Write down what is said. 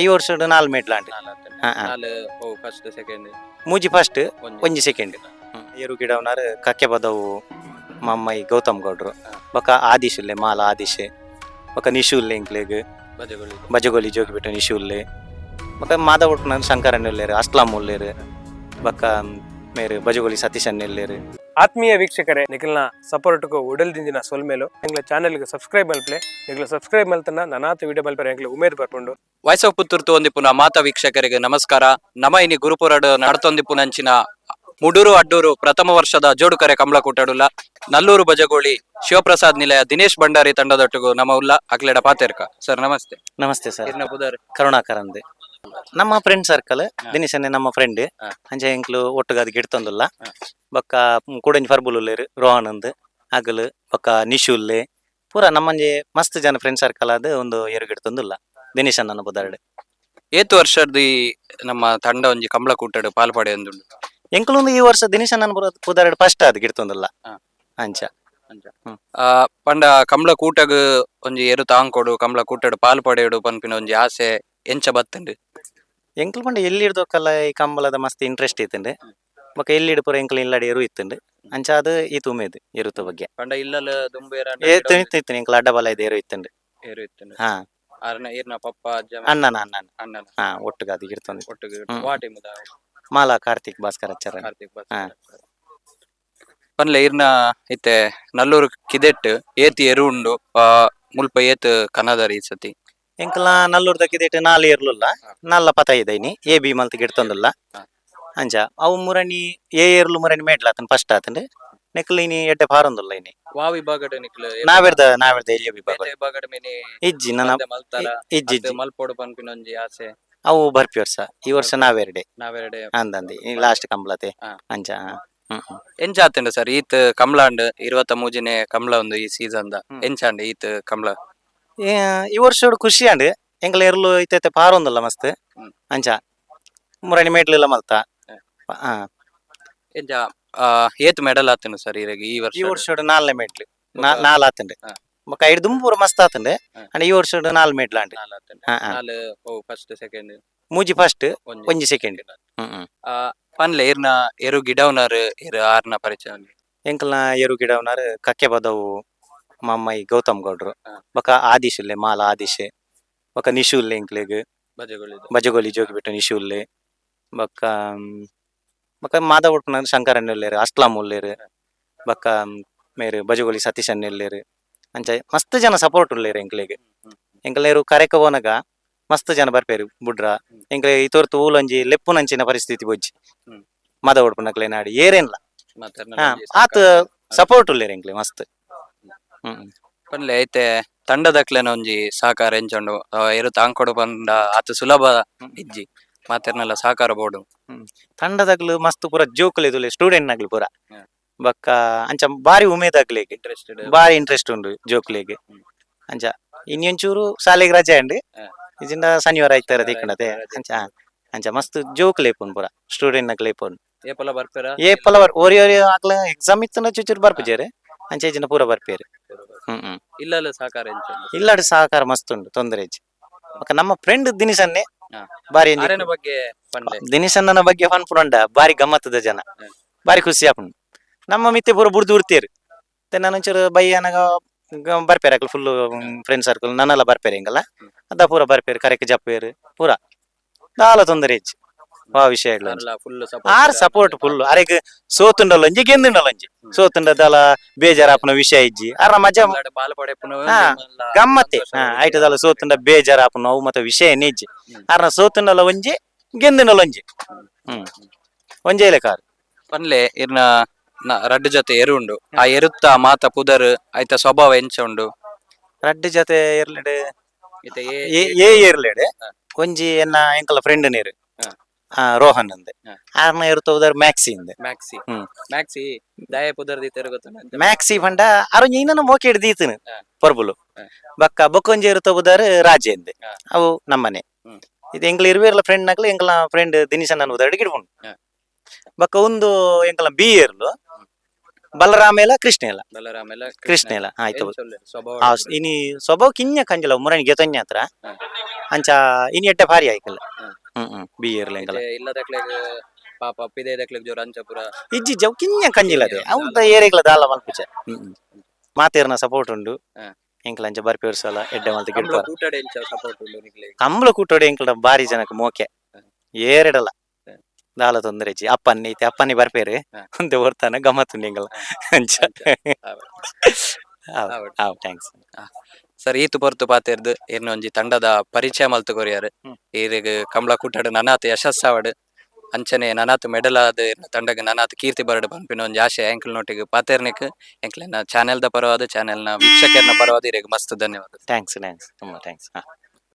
ಈ ವರ್ಷ ಹಾ. ನಾಲ್ ಓ ಫಸ್ಟ್ ಸೆಕೆಂಡ್ ಮೂಜಿ ಫಸ್ಟ್ ಒಂಜಿ. ಸೆಕೆಂಡ್ ಏರು ಗಿಡ ಕಕ್ಕೆ ಬದವು ಮಮ್ಮೈ ಗೌತಮ್ ಗೌಡ್ರು. ಬೊಕ ಆದಿಶ್ ಉಲ್ಲೆ ಮಾಲ ಆದಿಶ್. ಬೊಕ ನಿಶುಲ್ಲೆ ಇಂಕ್ಲೆಗ್. ಬಜೆಗಳು ಬಜಗೋಲಿ ಜೋಗಿ ಬಿಟ್ಟು ನಿಶುಲ್ಲೆ. ಬೊಕ ಮಾದ ಒಟ್ಟು ಶಂಕರನ್ ಉಲ್ಲೇರು ಅಸ್ಲಾಂ ಉಲ್ಲೇರು. ಬೊಕ ಮೇರು ಬಜಗೋಲಿ ಸತೀಶನ್ ಉಲ್ಲೇರು ಆತ್ಮೀಯ ವೀಕ್ಷಕರೇ ನಿಖಿಲ್ನ ಸಪೋರ್ಟ್ಗೂ ಉಡಲ್ ದಿಂದಿನ ಸೊಲ್ಮೇಲು ಎಂಗ್ಲ ಚಾನೆಲ್ಗೆ ಸಬ್ಸ್ಕ್ರೈಬ್ ಮಲ್ಪಲೆ ನಿಗ್ಲ ಸಬ್ಸ್ಕ್ರೈಬ್ ಮಲ್ತನ ನನಾತ ವಿಡಿಯೋ ಮಲ್ಪರೆ ಎಂಗ್ಲ ಉಮೇದ್ ಬರ್ಕೊಂಡು. ವಯಸ್ಸು ಪುತ್ತೂರ್ತು ಒಂದಿಪ್ಪುನ ಮಾತಾ ವೀಕ್ಷಕರಿಗೆ ನಮಸ್ಕಾರ. ನಮ ಇನಿ ಗುರುಪುರಡು ನಡತೊಂದಿಪ್ಪುನಂಚಿನ ಮುಡೂರು ಅಡ್ಡೂರು ಪ್ರಥಮ ವರ್ಷದ ಜೋಡುಕರೆ ಕೊಟ್ಟಡುಲ್ಲ ನಲ್ಲೂರು ಬಜಗೋಳಿ ಶಿವಪ್ರಸಾದ್ ನಿಲಯ ದಿನೇಶ್ ಭಂಡಾರಿ ತಂಡದೊಟ್ಟಿಗೂ ನಮ್ಮ ಉಲ್ಲ ಅಕ್ಲೆಡ ಪಾತೆರ್ಕ. ಸರ್ ನಮಸ್ತೆ. ನಮಸ್ತೆ ಸರ್. ಇರ್ನ ಬುಧರ್ ಕರುಣಾಕರ್ ಅಂದೆ. ನಮ್ಮ ಫ್ರೆಂಡ್ ಸರ್ಕಲ್ ದಿನೇಶನ್ನೇ ನಮ್ಮ ಫ್ರೆಂಡ್ ಅಂಜೆ ಅಂಚೆ ಇಂಕ್ಲು ಒಟ್ಟುಗಾದ ಗಿಡ್ತೊಂದುಲ್ಲ ಹಾ. ಬೊಕ್ಕ ಕೂಡಂಜಿ ಫರ್ಬುಲ್ ಉಲ್ಲೇರು ರೋಹನ್ ಅಂದ್ ಅಗಲ್ ಬೊಕ್ಕ ನಿಶುಲ್ಲೆ. ಪೂರ ನಮ್ಮಂಜೆ ಮಸ್ತ್ ಜನ ಫ್ರೆಂಡ್ ಸರ್ಕಲ್ ಅದು ಒಂದು ಏರು ಗಿಡ್ತೊಂದುಲ್ಲ ದಿನೇಶ್ ನನ್ನ ಬುದಾರ್ಡ್ ಏತು ವರ್ಷದ ನಮ್ಮ ತಂಡ ಒಂಜಿ ಕಂಬಳ ಕೂಟಡು ಪಾಲ್ಪಾಡೆ ಅಂದುಂಡು ಎಂಕ್ಲೊಂದು ಈ ವರ್ಷ ದಿನೇಶ್ ನನ್ನ ಬುದಾರ್ಡ್ ಫಸ್ಟ್ ಅದಕ್ಕೆ ಗಿಡ್ತೊಂದುಲ್ಲ ಹಾ. ಅಂಚ. ಆ, ಪಂಡ ಕಂಬಳ ಕೂಟಗ್ ಒಂಜಿ ಎರು ತಾಂಕೊಡು ಕಂಬಳ ಕೂಟಡು ಪಾಲ್ಪಾಡೆಡು ಪನ್ಪಿನ ಒಂಜಿ ಆಸೆ ಎಂಚ ಬತ್ತಂಡು. ಎಂಕ್ಲು ಪಂಡ ಎಲ್ಲಿ ಹಿಡ್ದೋಕಲ್ಲ ಈ ಕಂಬಳದ ಮಸ್ತ್ ಇಂಟ್ರೆಸ್ಟ್ ಇತ್ತಂಡೆ. ಬೊಕ್ಕ ಎಲ್ಲಿ ಹಿಡ್ ಪೂರ ಎಂಕ್ಲು ಇಲ್ಲಾಡಿ ಎರು ಇತ್ತಂಡೆ. ಅಂಚ ಅದು ಈ ತುಮೇದು ಎರುತ ಬಗ್ಗೆ. ಪಂಡ ಇಲ್ಲಲ ದುಂಬೇರ ಏತು ಇತ್ತು ಇತ್ತು ಎಂಕ್ಲು ಅಡ್ಡ ಬಲ ಇದೆ ಎರು ಇತ್ತಂಡೆ. ಎರು ಇತ್ತಂಡೆ. ಹಾ. ಅರ್ನ ಇರ್ನ ಪಪ್ಪ ಅಜ್ಜ ಅಣ್ಣನ ಅಣ್ಣನ. ಅಣ್ಣನ. ಹಾ ಒಟ್ಟಿಗೆ ಅದು ಇರ್ತಂದೆ ಒಟ್ಟಿಗೆ. ವಾಟಿ ಮುದ ಮಾಲಾ ಕಾರ್ತಿಕ್ ಭಾಸ್ಕರ್ ಅಚ್ಚರ. ಕಾರ್ತಿಕ್ ಹಾ. ಪನ್ಲೆ ಇರ್ನ ಇತ್ತೆ ನಲ್ಲೂರು ಕಿದೆಟ್ ಏತಿ ಎರು ಉಂಡು ಮುಲ್ಪ ಏತ್ ಕನದರಿ ಈ ಸತಿ. ಎಂಕಲ ನಲ್ಲೂರ್ ದಕ್ಕಿದ ನಾಲ್ ಇರ್ಲುಲ್ಲ ನಲ್ಲ ಪತ ಇದೈನಿ ಎ ಬಿ ಮಲ್ತ್ ಗಿಡ್ತೊಂದುಲ್ಲ. ಅಂಚ ಅವು ಮುರಣಿ ಏ ಏರ್ಲು ಮುರಣಿ ಮೇಡ್ಲಾತನ್ ಫಸ್ಟ್ ಆತನ್ ನೆಕ್ಲ ಇನಿ ಎಡ್ಡೆ ಪಾರೊಂದುಲ್ಲ ಇನಿ. ವಾ ವಿಭಾಗಡ್ ನಿಕ್ಲು ನಾವೆರ್ದ ನಾವೆರ್ದ ಎ ವಿಭಾಗ ವಿಭಾಗಡ್ ಮಿನಿ ಇಜ್ಜಿ ನನ್ನ ಮಲ್ತಾರ. ಇಜ್ಜಿ ಅದ್ ಮಲ್ಪೊಡು ಆಸೆ. ಅವು ಬರ್ಪಿ ವರ್ಷ. ಈ ವರ್ಷ ನಾವೆರಡೆ. ನಾವೆರಡೆ. ಅಂದಂದಿ. ಲಾಸ್ಟ್ ಕಂಬಳತೆ. ಅಂಜ ಅಂಚ ಹಾ. ಹ್ಮ್ ಹ್ಮ್. ಎಂಚ ಆತಂಡ ಸರ್ ಈತ್ ಕಮಲಾಂಡ್ ಇರುವತ್ತ ಮೂಜಿನೇ ಕಮಲ ಒಂದು ಈ ಸೀಸನ್ ದ. ಎಂಚಾಂಡ್ ಈತ್ ಕಮಲ ಈ ವರ್ಷ ಖುಷಿ ಅಂಡ್ ಎಂಕಲ ಎರ್ಲು ಪಾರ ಪಾರೊಂದುಲ್ಲ ಮಸ್ತ್. ಹ್ಮ್. ಅಂಚ. ಮುರಣಿ ಮೇಡ್ಲಿಲ್ಲ ಮಲ್ತ. ಏತ್ ಮೆಡಲ್ ಆತನು ಸರ್ ಈಗ ಈ ವರ್ಷ ಈ ವರ್ಷ ನಾಲ್ನೇ ಮೇಡ್ಲು ನಾ- ನಾಲ್ ಆತಂಡ್. ಹಾ. ಬೊಕ ಐಡ್ ದುಂಬು ಪೂರ ಮಸ್ತ್ ಆತಂಡ್. ಅಂಡ್ ಈ ವರ್ಷ ನಾಲ್ ಮೇಡ್ಲ ಅಂಡ್ ಫಸ್ಟ್ ಸೆಕೆಂಡ್ ಮೂಜಿ ಫಸ್ಟ್ ಒಂಜಿ ಸೆಕೆಂಡ್ ಪನ್ಲೆ ಇರ್ನ ಎರು ಗಿಡವನರ್ ಏರು ಆರ್ನ ಪರಿಚಯ. ಎಂಕಲ್ನ ಏರು ಗಿಡವನಾರು ಕಕ್ಕೆ ಬದವು ಮಮ್ಮೈ ಗೌತಮ್ ಗೌಡ್ರು. ಬಕ ಬೊಕ ಆದಿಶ್ ಉಲ್ಲೆ ಮಾಲ ಆದಿಶ್. ಬೊಕ ನಿಶುಲ್ಲೆ ಬಜೆಗಳಿದು ಬಜಗೋಲಿ ಜೋಗಿ ಬಿಟ್ಟು ನಿಶುಲ್ಲೆ. ಬೊಕ ಬಕ್ಕ ಬೊಕ ಮಾದ ಒಟ್ಟು ಶಂಕರನ್ ಉಲ್ಲೇರು ಅಸ್ಲಾಂ ಉಲ್ಲೇರು ಬೊಕ ಮೇರು ಬಜಗೋಲಿ ಸತೀಶ್ ಅನ್ನ ಉಲ್ಲೇರು ಅಂಚ ಮಸ್ತ್ ಜನ ಸಪೋರ್ಟ್ ಉಲ್ಲೇರು ಎಂಕ್ಲೆಗ್. ಎಂಕ್ಲೇರು ಕರೆಕ ಹೋನಗ ಮಸ್ತ್ ಜನ ಬರ್ಪೇರು ಬುಡ್ರ. ಎಂಕ್ಲೆ ಇತೋರ್ತು ಊಲೊಂಜಿ ಲೆಪ್ಪುನಂಚಿನ ಪರಿಸ್ಥಿತಿ ಬೊಜ್ಜಿ. ಮಾದ ಒಡ್ಪುನಕ್ಲೆ ನಾಡಿ ಏರೇನ್ಲ. ಆತ್ ಸಪೋರ್ಟ್ ಉಲ್ಲೇರು ಎಂಕ್ಲೆ ಮಸ್ತ್. ಹ್ಮ್. ಪನ್ಲೆ ಐತೆ. ತಂಡದಕ್ಲೆನ ಒಂಜಿ ಸಹಕಾರ ಎಂಚಂಡು ಅವ ಎರು ತಾಂಕೊಡು ಪಂಡ ಆತ ಸುಲಭ ಇಜ್ಜಿ ಮಾತೆರ್ನೆಲ್ಲ ಸಹಕಾರ ಬೋಡು. ತಂಡದಕ್ಲು ಮಸ್ತ್ ಪೂರ ಜೋಕುಲು ಇದುಲೆ ಸ್ಟೂಡೆಂಟ್ ನಗ್ಲು ಪೂರ. ಬಕ್ಕ ಅಂಚ ಬಾರಿ ಉಮೇದ್ ಆಗ್ಲಿಗೆ ಇಂಟ್ರೆಸ್ಟೆಡ್ ಬಾರಿ ಇಂಟ್ರೆಸ್ಟ್ ಉಂಡು ಜೋಕ್ಲೆಗ್. ಅಂಚ ಇನ್ನೊಂಚೂರು ಶಾಲೆಗೆ ರಜೆ ಅಂಡ್ ಇಜಿಂಡ ಇಜಿಂದ ಶನಿವಾರ ಆಯ್ತಾರ ದಿಕ್ಕಣತೆ ಅಂಚ ಅಂಚ ಮಸ್ತ್ ಜೋಕ್ ಲೇಪುನ್ ಪೂರ. ಸ್ಟೂಡೆಂಟ್ ನಾಗ್ ಲೇಪುನ್ ಏಪಲ ಬರ್ಪೆರ? ಏ ಪಲವರ್ ಓರಿ ಓರಿ ಆಗ್ಲ ಎಕ್ಸಾಮ್ ಇತ್ತು ಚುಚೂರು ಬರ್ಪುಜೇರೆ? ಅಂಚ ಇಜಿನ ಪೂರ ಬರ್ಪೇರು. ಹ್ಮ್ ಹ್ಮ್. ಇಲ್ಲಲ್ಲ ಸಹಕಾರ ಎಂಚಂಡು ಇಲ್ಲಾಡಿ ಸಹಕಾರ ಮಸ್ತ್ ಉಂಡು ತೊಂದರೆ ಇಜ್ಜಿ ಬೊಕ ನಮ್ಮ ಫ್ರೆಂಡ್ ದಿನಿಸನ್ನೆ ಹಾ. ಬಾರಿ ಆರೆನ ಬಗ್ಗೆ ಬಗ್ಗೆ ಫನ್ ಪುರಂಡ ಬಾರಿ ಗಮ್ಮತ್ತದ ಜನ. ಬಾರಿ ಖುಷಿ ಆಪುಂಡು ನಮ್ಮ ಮಿತ್ತೆ ಪೂರ ಬುಡ್ದು ಉರ್ತೀರು ನಾನು ಒಂಚೂರು ಬೈಯನಗ ಬರ್ಪೇರ ಅಕ್ಲು ಫುಲ್ ಫ್ರೆಂಡ್ ಸರ್ಕಲ್ ನನ್ನೆಲ್ಲ ಬರ್ಪೇರಿ ಹಿಂಗಲ್ಲ. ಅದ ಪೂರ ಬರ್ಪೇರು ಕರೆಕ್ ಜಪ್ಪೇರು ಪೂರ. ದಾಲ ತೊಂದರೆ ಇಜ್ಜಿ ಆ ಫುಲ್ ಆರ್ ಸಪೋರ್ಟ್ ಫುಲ್ ಅರೆಗ್ ಸೋತುಂಡಲ್ಲೊಂಜಿ ಗೆಂದುಂಡಲ್ಲೊಂಜಿ ಸೋತುಂಡದಲ ಬೇಜಾರಾಪುನ ವಿಷಯ ಇಜ್ಜಿ. ಅರ ಮಜಾ ಗಮ್ಮತ್ತೆ. ಐಟದಲ್ಲ ಸೋತುಂಡ ಬೇಜಾರಾಪುನ ಅವು ಮತ್ತೆ ವಿಷಯ ನಿಜ್ಜಿ. ಅರ್ನ ಸೋತುಂಡಲ್ಲ ಒಂಜಿ ಗೆಂದುಂಡಲ್ಲ ಒಂಜಿ? ಹ್ಮ್. ಒಂಜೇಲೆ ಕಾರ್ ಪನ್ಲೆ ಇರ್ನ ರಡ್ಡ್ ಜೊತೆ ಎರು ಉಂಡು ಆ ಎರುತ್ತ ಮಾತ ಪುದರ್ ಐತ ಸ್ವಭಾವ ಎಂಚ ಉಂಡು ರಡ್ಡ್ ಜೊತೆ ಇರ್ಲಿಡ್ ಇತ ಏ ಹಾ. ಒಂಜಿ ಎನ್ನ ಎಂಕಲ ಫ್ರೆಂಡ್ ನೀರು. ಆ ರೋಹನ್ ಅಂದೆ ಹಾ. ಆರ್ನ ಇರುತ್ತ ಉದರ್ ಮ್ಯಾಕ್ಸಿ ಅಂದೆ ಮ್ಯಾಕ್ಸಿ ಹ್ಮ್. ಮ್ಯಾಕ್ಸಿ ದಯ ಪುದರ್ ದೀತೆರ್ ಗೊತ್ತ ಮ್ಯಾಕ್ಸಿ ಫಂಡ ಅರು ಇನ್ನನ ಮೋಕೆ ಹಿಡ್ದೀತನು ಹಾ. ಪರ್ಬುಲು ಹಾ. ಬಕ್ಕ ಬೊಕ್ಕೊಂಜಿ ಇರುತ್ತ ಉದರ್ ರಾಜೆ ಅಂದೆ ಹಾ. ಅವು ನಮ್ಮನೆ ಹ್ಮ್. ಇದು ಎಂಗ್ಲ ಇರುವಿರ್ಲ ಫ್ರೆಂಡ್ ನಕ್ಲು ಎಂಗ್ಲ ಫ್ರೆಂಡ್ ದಿನಿಸನ್ ಉದರ್ ಗಿಡ್ಕೊಂಡು ಹಾ. ಬಕ್ಕ ಒಂದು ಎಂಗ್ಲ ಬಿ ಇರ್ಲು ಬಲರಾಮ ಎಲ್ಲ ಕೃಷ್ಣ ಎಲ್ಲ ಆಯ್ತು ಏನ್ ಚೊಲ್ಲೆ? ಸ್ವಭಾವ ಆ, ಇನಿ ಸ್ವಭಾವ ಕಿಂಜ ಕಂಜಲ ಮುರಣಿ ಗೆತನ್ಯ ಹತ್ರ ಹ. ಅಂಚ ಇನಿ ಎಡ್ಡೆ ಭಾರಿ ಆಯ್ಕಲ್ಲ ಹ. ಹ್ಮ್ ಹ್ಮ್ ಬಿ ಇರ್ಲೆಂಗಲ್ಲ. ಇತ್ತೆ ಇಲ್ಲದಕ್ಲೆಗ್ ಪಾಪ ಪಿದೇದಕ್ಲೆಗ್ ಜೋರ ಅಂಚಪುರ ಇಜ್ಜಿ ಜವ್ ಕಿಂಜ ಕಂಜಿಲದೆ ಅವಂತ ಏರೆಗ್ಲ ದಾಲ ಮಲ್ಪುಜ ಮಾತೇರ್ನ ಸಪೋರ್ಟ್ ಉಂಡು. ಎಂಕಲ ಎಂಕ್ಲ ಅಂಚ ಬರ್ಪಿ ಸಲ ಎಡ್ಡೆ ಮಲ್ತ ಗಿಡ್ತಾರ ಕೂಟಡೆ ಎಂಚ ಸಪೋರ್ಟ್ ಉಂಡು ನಿಕ್ಲೆ ಕಂಬಳ ಕೂಟಡೆ ಎಂಕ್ಲ ಬಾರಿ ಜನಕ್ ಮೋಕೆ. ಏರೆಡಲ. ದಾಲ ತೊಂದರೆ ಇಜ್ಜಿ. ಅಪ್ಪನ್ನಿ ಐತೆ ಅಪ್ಪನ್ನಿ ಬರ್ಪೇರಿ. ಹ. ಒಂದೆ ಓಡ್ತಾನ ಗಮ್ಮತ್ತು ಎಂಗಲ ಅಂಚ. ಥ್ಯಾಂಕ್ಸ್ ಸರ್ ಈತು ಪೊರ್ತು ಪಾತೆರ್ದು. ಇರ್ನ ಒಂಜಿ ತಂಡದ ಪರಿಚಯ ಮಲ್ತು ಕೊರಿಯಾರು. ಈರೆಗ್ ಕಂಬ್ಳ ನನಾತ ನನಾತ್ ಯಶಸ್ಸಾವಡ್ ಅಂಚನೆ ನನಾತ್ ಮೆಡಲ್ ಆದ್ ತಂಡಗ್ ನನಾತ್ ಕೀರ್ತಿ ಬರಡ್ ಪನ್ಪಿನ ಒಂಜಿ ಆಶೆ ಎಂಕಲ್ ನೋಟಿಗೆ ಪಾತೆರ್ನಿಕ್ ಎಂಕ್ಲೆನ ಚಾನೆಲ್ ದ ಪರವಾದ ಚಾನೆಲ್ನ ವೀಕ್ಷಕರ್ನ ಪರವಾದ ಇರೆಗ್ ಮಸ್ತ್ ಧನ್ಯವಾದ ಥ್ಯಾಂಕ್ಸ್ ಥ್ಯಾಂಕ್ಸ್ ತುಂಬ ಥ್ಯಾಂಕ್ಸ್ ಹಾಂ.